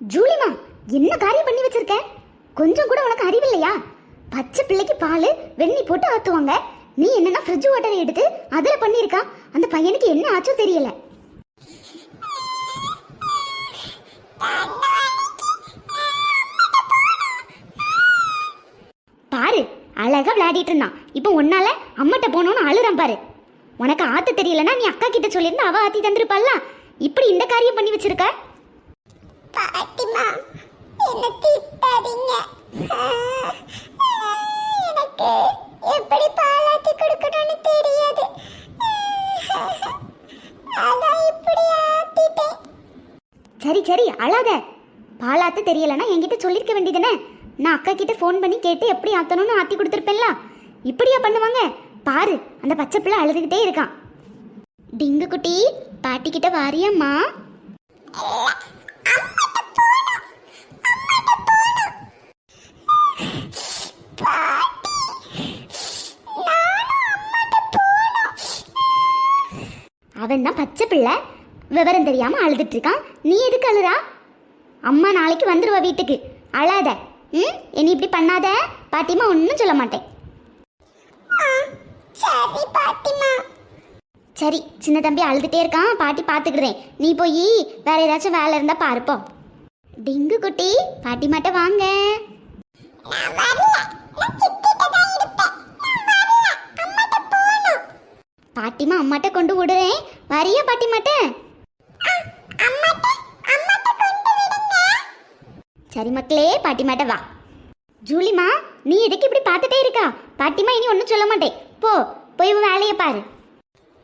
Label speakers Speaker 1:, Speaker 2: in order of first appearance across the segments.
Speaker 1: ஜூலிமா என்ன காரியம் பண்ணி வச்சிருக்க? கொஞ்சம் கூட உனக்கு அறிவில்லையா? பச்சை பிள்ளைக்கு பால் வெண்ணி போட்டு ஆத்துவாங்க. நீ என்னன்னா ஃப்ரிட்ஜ் வாட்டரை எடுத்து அதில் பண்ணியிருக்கா? அந்த பையனுக்கு என்ன ஆச்சோ தெரியல. பாரு அழகா விளையாடிட்டு இருந்தான். இப்போ உன்னால அம்மட்ட போனோன்னு அழுறான் பாரு. உனக்கு ஆத்த தெரியலனா நீ அக்கா கிட்ட சொல்லியிருந்தா அவ ஆத்தி தந்திருப்பாள்ல. இப்படி இந்த காரியம் பண்ணி வச்சிருக்க?
Speaker 2: பாட்டிமா என்ன திட்டாதீங்க. எனக்கு எப்படி பாலாத்தி கொடுக்கணும்னு தெரியாது. அதான் இப்படி ஆத்திட்டேன்.
Speaker 1: சரி சரி அழாத. பாலாத்து தெரியலனா என்கிட்ட சொல்லிருக்க வேண்டியதுனே நான் அக்கா கிட்ட ஃபோன் பண்ணி கேட்டு எப்படி ஆத்தணும்னு ஆத்தி கொடுத்துருப்பேன்ல. இப்படியா பண்ணுவாங்க? பாரு அந்த பச்சை பிள்ளை அழுதுகிட்டே இருக்கான். டிங்கு குட்டி பாட்டி கிட்ட வாரியம்மா அவன் தான் பச்சை பிள்ளை. விவரம் தெரியாம அழுதுட்டு இருக்கான். நீ எதுக்கு அழுறா? அம்மா நாளைக்கு வந்துடுவா வீட்டுக்கு. அழாத. ம்? இனி இப்படி பண்ணாத. பாட்டிமா ஒன்றும் சொல்ல மாட்டேன்.
Speaker 2: சரி பாட்டிமா
Speaker 1: சரி சின்ன தம்பி அழுதுகிட்டே இருக்கான். பாட்டி பார்த்துக்கிறேன் நீ போய் வேற ஏதாச்சும் வேலை இருந்தால் பார்ப்போம் டிங்கு குட்டி பாட்டி மாட்ட வாங்க. பாட்டிமா அம்மாட்ட கொண்டு விடுறேன். வரியா பாட்டி மாட்ட சரி மக்களே பாட்டி மாட்ட வா. ஜூலிமா நீ எதுக்கு இப்படி பார்த்துட்டே இருக்கா? பாட்டிமா இனி ஒன்றும் சொல்ல மாட்டேன். போ போய் வேலையை பாரு.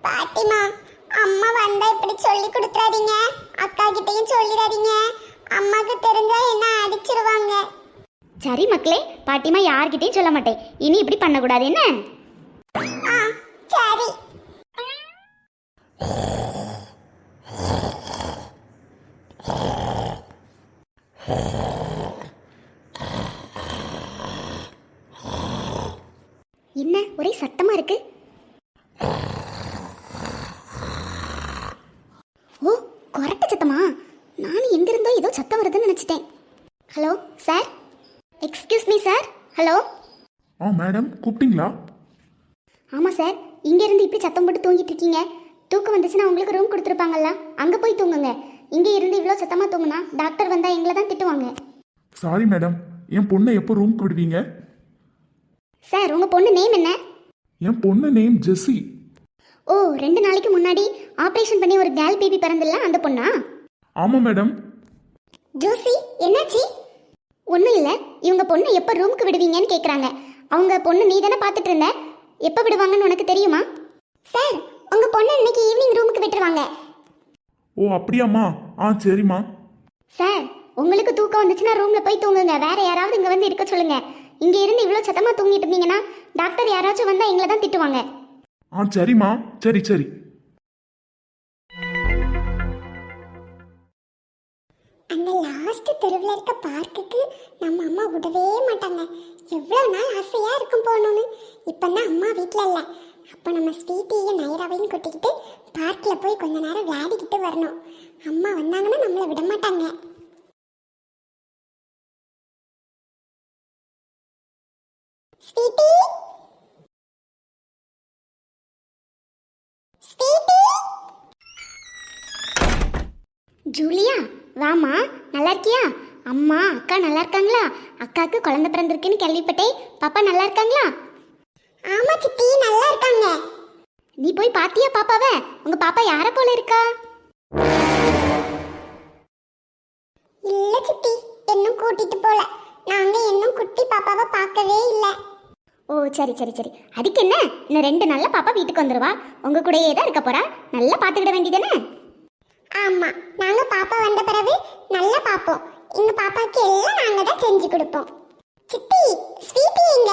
Speaker 2: பாட்டிமா அம்மா வந்தா இப்படி சொல்லி கொடுத்துறாதீங்க. அக்கா கிட்டயும் சொல்லிடாதீங்க. அம்மாக்கு தெரிஞ்சா என்ன அடிச்சிருவாங்க.
Speaker 1: சரி மக்களே பாட்டிமா யார்கிட்டயும் சொல்ல மாட்டேன். இனி இப்படி பண்ணக்கூடாது என்ன?
Speaker 2: ஆ சரி.
Speaker 1: என்ன ஒரே சத்தமா இருக்கு ஓ கொரட்ட சத்தமா நானும் எங்க இருந்தோ ஏதோ சத்தம் வருதுன்னு நினைச்சிட்டேன் hello sir excuse me sir hello
Speaker 3: ஆ மேடம் கூப்பிட்டீங்களா?
Speaker 1: ஆமாம் சார் இங்க இருந்து இப்படி சத்தம் போட்டு தூங்கிட்டு இருக்கீங்க. தூக்கம் வந்துச்சுன்னா உங்களுக்கு ரூம் கொடுத்துருப்பாங்கல்ல. அங்கே போய் தூங்குங்க. இங்கே இருந்து இவ்வளோ சத்தமாக தூங்குனா டாக்டர் வந்தால் எங்களை தான் திட்டுவாங்க.
Speaker 3: சாரி மேடம் என் பொண்ணை எப்போ ரூம்க்கு விடுவீங்க?
Speaker 1: சார் உங்கள் பொண்ணு நேம் என்ன?
Speaker 3: என் பொண்ணு நேம் ஜெஸ்ஸி.
Speaker 1: ஓ ரெண்டு நாளைக்கு முன்னாடி ஆப்ரேஷன் பண்ணி ஒரு கேர்ள் பேபி பிறந்தில்ல அந்த பொண்ணா?
Speaker 3: ஆமாம் மேடம்
Speaker 1: ஜோசி என்னாச்சு? ஒன்றும் இல்லை. இவங்க பொண்ணு எப்போ ரூமுக்கு விடுவீங்கன்னு கேட்குறாங்க அவங்க பொண்ணு நீ தானே பார்த்துட்டு இருந்த? எப்போ விடுவாங்கன்னு உனக்கு தெரியுமா? சார் உங்கள் பொண்ணு இன்னைக்கு ஈவினிங் ரூமுக்கு விட்டுருவாங்க.
Speaker 3: ஓ அப்படியாம்மா? ஆ சரிம்மா.
Speaker 1: சார் உங்களுக்கு தூக்கம் வந்துச்சுன்னா ரூமில் போய் தூங்குங்க. வேற யாராவது இங்கே வந்து இருக்க சொல்லுங்க. இங்கே இருந்து இவ்வளோ சத்தமாக தூங்கிட்டு இருந்தீங்கன்னா டாக்டர் யாராச்சும் வந்தால் எங்களை தான் திட்டுவாங்க.
Speaker 3: ஆ சரிம்மா. சரி சரி.
Speaker 2: அந்த லாஸ்ட் தெருவில் இருக்க பார்க்குக்கு நம்ம அம்மா விடவே மாட்டாங்க. எவ்வளோ நாள் ஆசையாக இருக்கும் போகணும்னு. இப்போ தான் அம்மா வீட்டில் இல்லை. அப்போ நம்ம ஸ்வீட்டியும் நைராவையும் கூட்டிக்கிட்டு பார்க்கில் போய் கொஞ்ச நேரம் விளையாடிக்கிட்டு வரணும். அம்மா வந்தாங்கன்னா நம்மளை விட மாட்டாங்க. ஸ்வீட்டி? ஸ்வீட்டி?
Speaker 1: ஜூலியா? வாமா நல்லா இருக்கியா அம்மா அக்கா நல்லா இருக்காங்களா அக்காவுக்கு குழந்தை பிறந்திருக்குன்னு கேள்விப்பட்டேன் பாப்பா நல்லா இருக்காங்களா
Speaker 2: ஆமா சித்தி நல்லா இருக்காங்க
Speaker 1: நீ போய் பாத்தியா பாப்பாவை? உங்க பாப்பா யார போல இருக்கா?
Speaker 2: இல்ல சித்தி இன்னும் கூட்டிட்டு போல. நாங்க இன்னும் குட்டி பாப்பாவை பார்க்கவே இல்ல.
Speaker 1: ஓ சரி சரி சரி. அதுக்கு என்ன? இன்னும் ரெண்டு நாள்ல பாப்பா வீட்டுக்கு வந்துருவா. உங்க கூடயே தான் இருக்க போறா. நல்லா பாத்துக்கிட வேண்டியதானே
Speaker 2: ஆமா. நாங்க பாப்பா வந்த பிறகு நல்லா பாப்போம். எங்க பாப்பாக்கு எல்லாம் நாங்க தான் செஞ்சு கொடுப்போம். சித்தி ஸ்வீட்டி எங்க?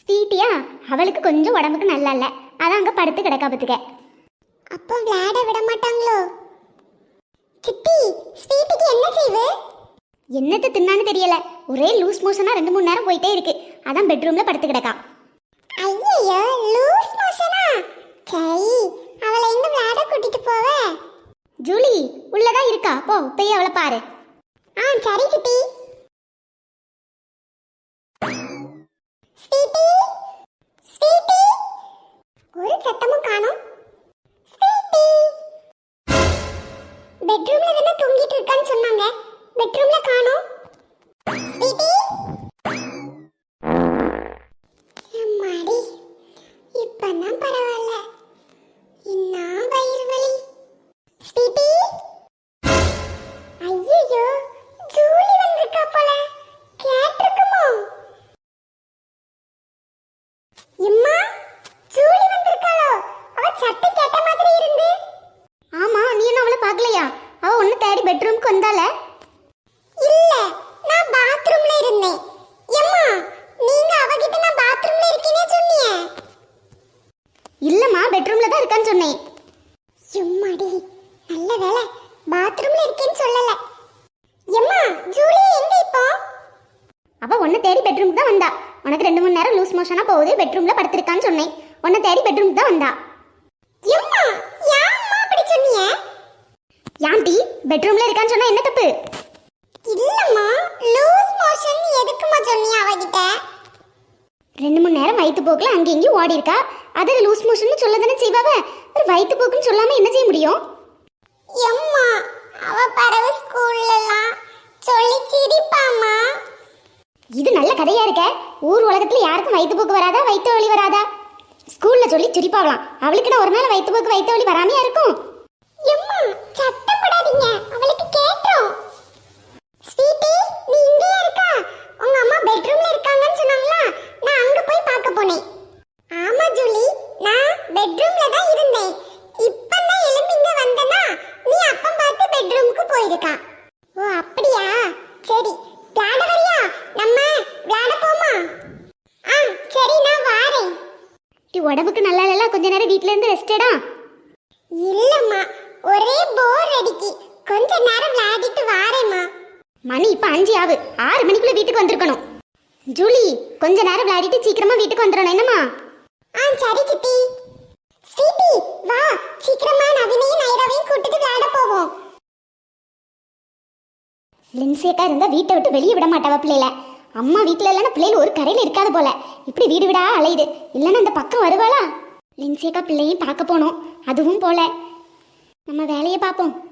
Speaker 1: ஸ்வீட்டியா? அவளுக்கு கொஞ்சம் உடம்புக்கு நல்லா இல்ல அதான் அங்க படுத்து கிடக்கா பத்துக்க.
Speaker 2: அப்போ விளையாட விட மாட்டாங்களோ? சித்தி ஸ்வீட்டிக்கு என்ன செய்வு?
Speaker 1: என்னத்தை தின்னான்னு தெரியல. ஒரே லூஸ் மோஷனா ரெண்டு மூணு நேரம் போயிட்டே இருக்கு. அதான் பெட்ரூம்ல படுத்து கிடக்கா.
Speaker 2: ஐயோ லூஸ் மோஷனா? சரி அவளை எங்க விளையாட கூட்டிட்டு போவ?
Speaker 1: ஜூலி உள்ளதா இருக்கா? போ போய் அவளை பாரு.
Speaker 2: ஆ சரி சித்தி. Sweety Sweety. ஒரு சத்தமும் காணோம். ஸ்வீட்டி. பெட்ரூம்ல தானே தூங்கிட்டு இருக்கான்னு சொன்னாங்க.
Speaker 1: பெட்ரூம்ல காணோம். சொன்னேன்.
Speaker 2: எம்மாடி நல்ல வேலை பாத்ரூம்ல இருக்கேன்னு சொல்லல. எம்மா ஜூலி எங்க இப்போ?
Speaker 1: அவ ஒன்னு தேடி பெட்ரூம்க்கு தான் வந்தா. உனக்கு ரெண்டு மணி நேரம் லூஸ் மோஷனா போகுது பெட்ரூம்ல படுத்திருக்கான்னு சொன்னேன். உன்னை தேடி பெட்ரூம்க்கு தான் வந்தா.
Speaker 2: எம்மா யாம்மா அப்படி சொன்னீங்க?
Speaker 1: யாண்டி பெட்ரூம்ல இருக்கான்னு சொன்னா என்ன தப்பு?
Speaker 2: இல்லம்மா லூஸ் மோஷன் எதுக்குமா சொன்னீங்க அவகிட்ட?
Speaker 1: ரெண்டு மணி நேரம் வயிற்று போக்கில் அங்கே இங்கேயும் ஓடி இருக்கா? அதில் லூஸ் மோஷன் சொல்ல தானே செய்வாவ? ஒரு வயிற்று போக்குன்னு சொல்லாம என்ன செய்ய முடியும்?
Speaker 2: எம்மா அவ பறவை ஸ்கூல்ல எல்லாம் சொல்லி சிரிப்பாம்மா.
Speaker 1: இது நல்ல கதையா இருக்க. ஊர் உலகத்துல யாருக்கும் வயிற்று போக்கு வராதா வயிற்று வலி வராதா? ஸ்கூல்ல சொல்லி சிரிப்பாவலாம். அவளுக்கு நான் ஒரு நாள் வயிற்று போக்கு வயிற்று வலி வராமையா இருக்கும்?
Speaker 2: எம்மா சத்தம் போடாதீங்க. அவளுக்கு கேட்டோம் ஸ்வீட்டி நீ இங்கே இருக்கா உங்க அம்மா பெட்ரூம்ல இருக்காங்கன்னு சொன்னாங்களா நான் அங்க போய் பார்க்க போனேன் ஆமா ஜூலி நான் பெட்ரூம்ல தான் இருந்தேன் இப்பதான் எழும்பி இங்க வந்தனா நீ அப்பம் பார்த்து பெட்ரூமுக்கு போயிருக்கா ஓ அப்படியா சரி விளையாட வரியா நம்ம விளையாட ஆ சரி நான் வாரேன்.
Speaker 1: டி உடம்புக்கு நல்லா இல்ல கொஞ்ச நேரம் வீட்ல இருந்து ரெஸ்டடா?
Speaker 2: இல்லம்மா ஒரே போர் அடிக்கி. கொஞ்ச நேரம் விளையாடிட்டு வாரேம்மா.
Speaker 1: மணி இப்ப அஞ்சு ஆவு. ஆறு மணிக்குள்ள வீட்டுக்கு வந்திருக்கணும். ஜூலி கொஞ்ச நேரம் விளையாடிட்டு சீக்கிரமா வீட்டுக்கு வந்துடணும். என்னம்மா?
Speaker 2: ஆ சரி சித்தி. ஸ்வீட்டி வா. சீக்கிரமா நவீனையும் நைராவையும் கூட்டிட்டு விளையாட போவோம்.
Speaker 1: லின்சேக்கா இருந்தா வீட்டை விட்டு வெளியே விட மாட்டாவா பிள்ளைல அம்மா வீட்டில் இல்லைன்னா பிள்ளைகள் ஒரு கரையில் இருக்காது போல. இப்படி வீடு விடா அலையுது. இல்லைன்னா இந்த பக்கம் வருவாளா? லின்சியக்கா பிள்ளையும் பார்க்க போனோம். அதுவும் போல. நம்ம வேலையை பார்ப்போம்.